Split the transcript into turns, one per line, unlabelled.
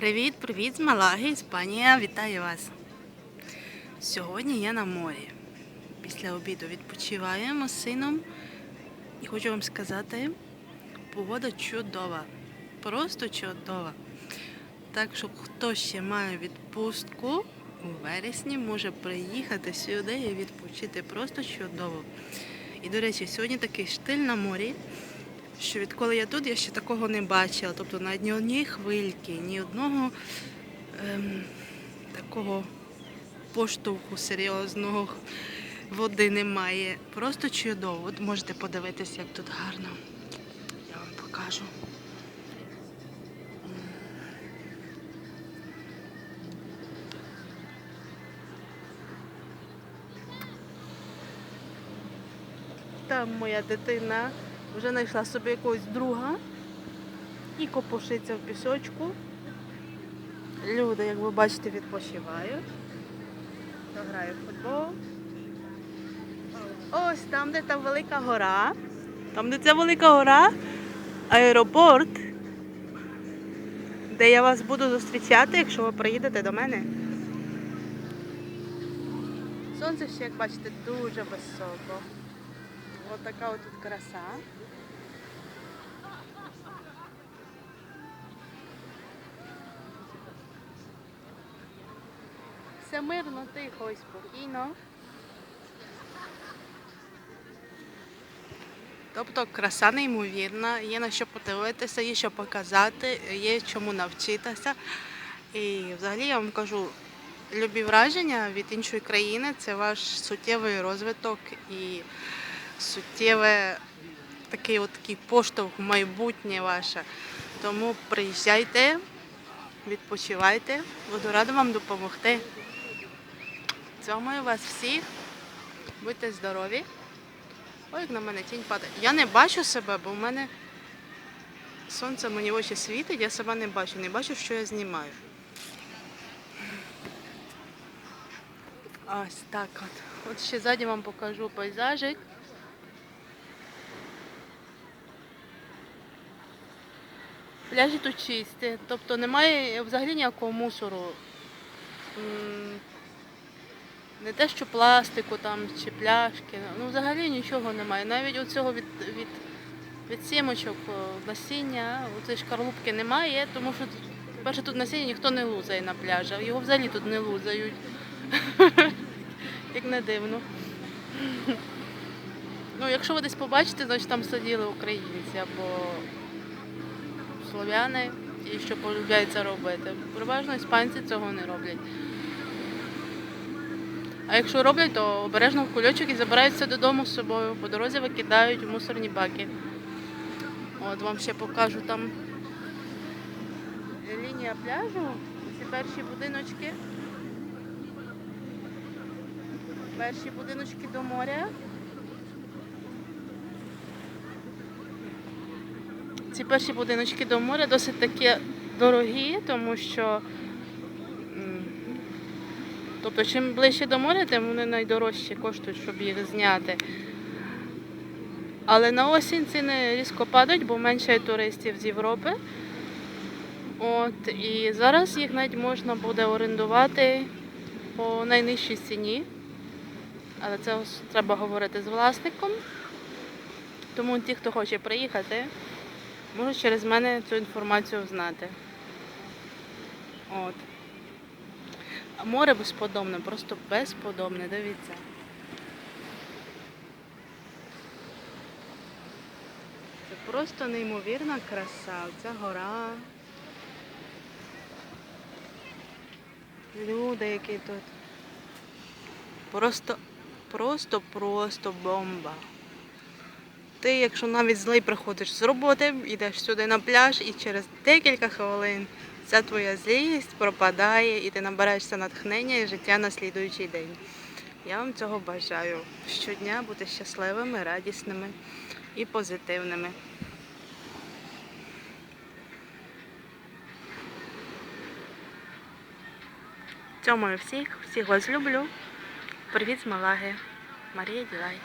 Привіт, привіт з Малаги, Іспанія. Вітаю вас. Сьогодні я на морі. Після обіду відпочиваємо з сином. І хочу вам сказати, погода чудова. Просто чудова. Так що хто ще має відпустку у вересні, може приїхати сюди і відпочити просто чудово. І, до речі, сьогодні такий штиль на морі, що відколи я тут, я ще такого не бачила. Тобто навіть ні однієї хвильки, ні одного ем, такого поштовху серйозного води немає. Просто чудово. От можете подивитися, як тут гарно. Я вам покажу. Там моя дитина вже знайшла собі якогось друга і копошиться в пісочку. Люди, як ви бачите, відпочивають. Грає в футбол. Ось там, де та велика гора. Там, де ця велика гора, аеропорт, де я вас буду зустрічати, якщо ви приїдете до мене. Сонце ще, як бачите, дуже високо. Ось така от тут краса. Все мирно, тихо і спокійно. Тобто краса неймовірна, є на що подивитися, є що показати, є чому навчитися. І взагалі я вам кажу, любі враження від іншої країни це ваш суттєвий розвиток і суттєве такий от такий поштовх в майбутнє ваше. Тому приїжджайте, відпочивайте, буду рада вам допомогти. Цьому вас всіх. Будьте здорові. Ой, як на мене тінь падає. Я не бачу себе, бо в мене сонце мені в очі світить, я себе не бачу, не бачу, що я знімаю. Ось так от. От ще ззаді вам покажу пейзажик. Пляжі тут чисті, тобто немає взагалі ніякого мусору. Не те, що пластику там чи пляшки, ну взагалі нічого немає. Навіть оцього від, від, від сімочок насіння, оцеї шкарлупки немає, тому що перше тут насіння ніхто не лузає на пляжі, його взагалі тут не лузають. Як не дивно. Ну, якщо ви десь побачите, значить там сиділи українці або слов'яни, ті, що полюбляють це робити. Переважно іспанці цього не роблять. А якщо роблять, то обережно в кульочок і забирають все додому з собою. По дорозі викидають у мусорні баки. От вам ще покажу там лінія пляжу, ці перші будиночки. Перші будиночки до моря. Ці перші будиночки до моря досить такі дорогі, тому що тобто, чим ближче до моря, тим вони найдорожчі коштують, щоб їх зняти. Але на осінь ціни різко падають, бо менше туристів з Європи. От, і зараз їх навіть можна буде орендувати по найнижчій ціні. Але це треба говорити з власником. Тому ті, хто хоче приїхати, можуть через мене цю інформацію знати. От. Море безподобне, просто безподобне, дивіться. Це просто неймовірна краса. Ця гора. Люди, які тут. Просто, просто, просто бомба. Ти, якщо навіть злий приходиш з роботи, йдеш сюди на пляж і через декілька хвилин ця твоя злість пропадає і ти набираєшся натхнення і життя на слідуючий день. Я вам цього бажаю. Щодня бути щасливими, радісними і позитивними. Цьому всіх, всіх вас люблю. Привіт з Малаги. Марія Ділай.